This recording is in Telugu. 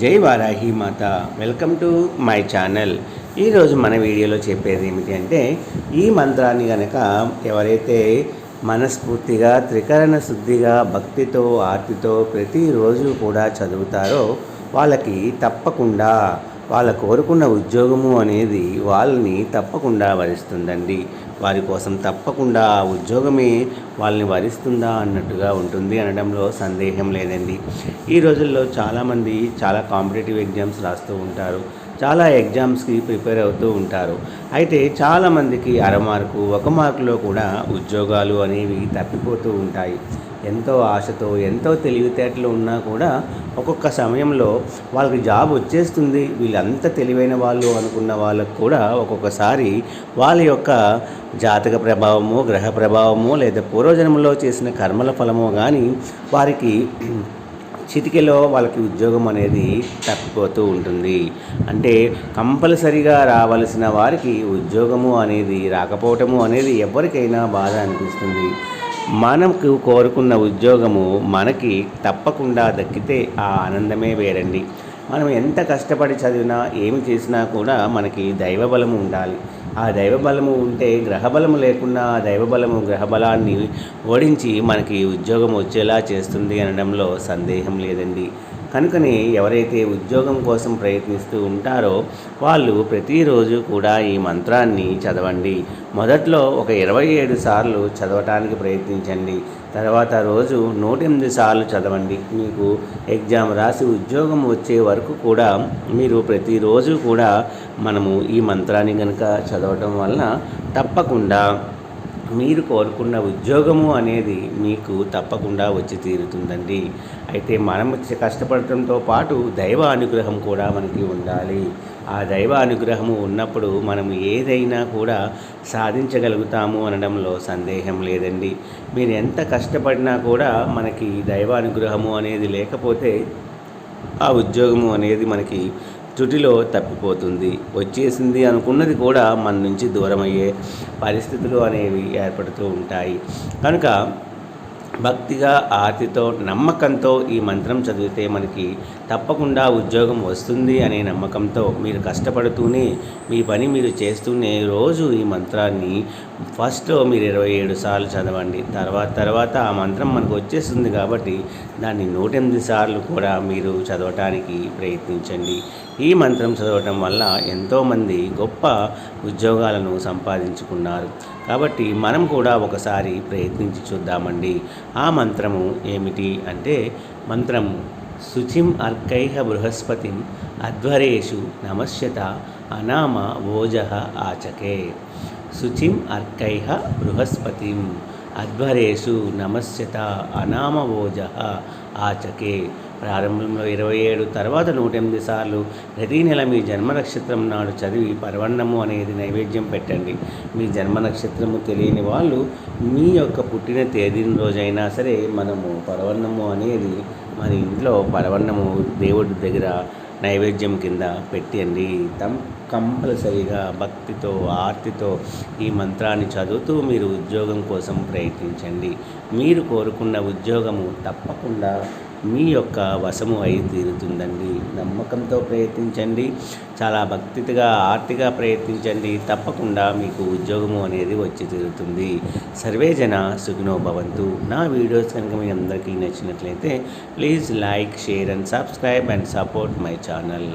జై వారాహి మాత. Welcome to my channel. ఈరోజు మన వీడియోలో చెప్పేది ఏమిటి అంటే ఈ మంత్రాన్ని కనుక ఎవరైతే మనస్ఫూర్తిగా త్రికరణ శుద్ధిగా భక్తితో ఆర్తితో ప్రతిరోజు కూడా చదువుతారో వాళ్ళకి తప్పకుండా వాళ్ళ కోరుకున్న ఉద్యోగము అనేది వాళ్ళని తప్పకుండా వరిస్తుందండి. వారి కోసం తప్పకుండా ఆ ఉద్యోగమే వాళ్ళని వరిస్తుందా అన్నట్టుగా ఉంటుంది అనడంలో సందేహం లేదండి. ఈ రోజుల్లో చాలామంది చాలా కాంపిటేటివ్ ఎగ్జామ్స్ రాస్తూ ఉంటారు. చాలా ఎగ్జామ్స్కి ప్రిపేర్ అవుతూ ఉంటారు. అయితే చాలామందికి అర మార్కు ఒక మార్కులో కూడా ఉద్యోగాలు అనేవి తప్పిపోతూ ఉంటాయి. ఎంతో ఆశతో ఎంతో తెలివితేటలు ఉన్నా కూడా ఒక్కొక్క సమయంలో వాళ్ళకి జాబ్ వచ్చేస్తుంది. వీళ్ళంత తెలివైన వాళ్ళు అనుకున్న వాళ్ళకు కూడా ఒక్కొక్కసారి వాళ్ళ యొక్క జాతక ప్రభావము గ్రహ ప్రభావము లేదా పూర్వజన్మలో చేసిన కర్మల ఫలమో కానీ వారికి చిటికెలో వాళ్ళకి ఉద్యోగం అనేది తప్పిపోతూ ఉంటుంది. అంటే కంపల్సరిగా రావలసిన వారికి ఉద్యోగము అనేది రాకపోవటము అనేది ఎవరికైనా బాధ అనిపిస్తుంది. మనకు కోరుకున్న ఉద్యోగము మనకి తప్పకుండా దక్కితే ఆ ఆనందమే వేరండి. మనం ఎంత కష్టపడి చదివినా ఏమి చేసినా కూడా మనకి దైవబలము ఉండాలి. ఆ దైవబలము ఉంటే గ్రహబలము లేకుండా ఆ దైవబలము గ్రహబలాన్ని ఓడించి మనకి ఉద్యోగం వచ్చేలా చేస్తుంది అనడంలో సందేహం లేదండి. కనుకనే ఎవరైతే ఉద్యోగం కోసం ప్రయత్నిస్తూ ఉంటారో వాళ్ళు ప్రతిరోజు కూడా ఈ మంత్రాన్ని చదవండి. మొదట్లో ఒక ఇరవై ఏడు సార్లు చదవటానికి ప్రయత్నించండి. తర్వాత రోజు నూట ఎనిమిది సార్లు చదవండి. మీకు ఎగ్జామ్ రాసి ఉద్యోగం వచ్చే వరకు కూడా మీరు ప్రతిరోజు కూడా మనము ఈ మంత్రాన్ని కనుక చదవటం వలన తప్పకుండా మీరు కోరుకున్న ఉద్యోగము అనేది మీకు తప్పకుండా వచ్చి తీరుతుందండి. అయితే మనం కష్టపడటంతో పాటు దైవ అనుగ్రహం కూడా మనకి ఉండాలి. ఆ దైవ అనుగ్రహము ఉన్నప్పుడు మనం ఏదైనా కూడా సాధించగలుగుతాము అనడంలో సందేహం లేదండి. మీరు ఎంత కష్టపడినా కూడా మనకి దైవ అనుగ్రహము అనేది లేకపోతే ఆ ఉద్యోగము అనేది మనకి చుటిలో తప్పిపోతుంది. వచ్చేసింది అనుకున్నది కూడా మన నుంచి దూరమయ్యే పరిస్థితులు అనేవి ఏర్పడుతూ ఉంటాయి. కనుక భక్తిగా ఆర్తితో నమ్మకంతో ఈ మంత్రం చదివితే మనకి తప్పకుండా ఉద్యోగం వస్తుంది అనే నమ్మకంతో మీరు కష్టపడుతూనే మీ పని మీరు చేస్తూనే రోజు ఈ మంత్రాన్ని ఫస్ట్లో మీరు ఇరవై ఏడు సార్లు చదవండి. తర్వాత తర్వాత ఆ మంత్రం మనకు వచ్చేస్తుంది కాబట్టి దాన్ని నూట ఎనిమిది సార్లు కూడా మీరు చదవటానికి ప్రయత్నించండి. ఈ మంత్రం చదవటం వల్ల ఎంతోమంది గొప్ప ఉద్యోగాలను సంపాదించుకున్నారు. కాబట్టి మనం కూడా ఒకసారి ప్రయత్నించి చూద్దామండి. ఆ మంత్రము ఏమిటి అంటే మంత్రం శుచిం అర్కైహ బృహస్పతిం అధ్వరేషు నమస్యత అనామ ఓజ ఆచకే. శుచిం అర్కైహ బృహస్పతిం అధ్వరేషు నమస్యత అనామవోజ ఆచకే. ప్రారంభంలో ఇరవై ఏడు తర్వాత నూట ఎనిమిది సార్లు ప్రతి నెల మీ జన్మ నక్షత్రం నాడు చదివి పర్వణము అనేది నైవేద్యం పెట్టండి. మీ జన్మ నక్షత్రము తెలియని వాళ్ళు మీ యొక్క పుట్టిన తేదీన రోజైనా సరే మనము పర్వణము అనేది మన ఇంట్లో పర్వణము దేవుడి దగ్గర నైవేద్యం కింద పెట్టండి తమ్ కంపల్సరీగా భక్తితో ఆర్తితో ఈ మంత్రాన్ని చదువుతూ మీరు ఉద్యోగం కోసం ప్రయత్నించండి. మీరు కోరుకున్న ఉద్యోగము తప్పకుండా మీ యొక్క వశము అయి తీరుతుందండి. నమ్మకంతో ప్రయత్నించండి. చాలా భక్తిగా ఆర్తిగా ప్రయత్నించండి. తప్పకుండా మీకు ఉద్యోగము అనేది వచ్చి తీరుతుంది. సర్వేజన సుఖినో భవంతు. నా వీడియోస్ కనుక మీ అందరికీ నచ్చినట్లయితే please like share and subscribe and support my channel.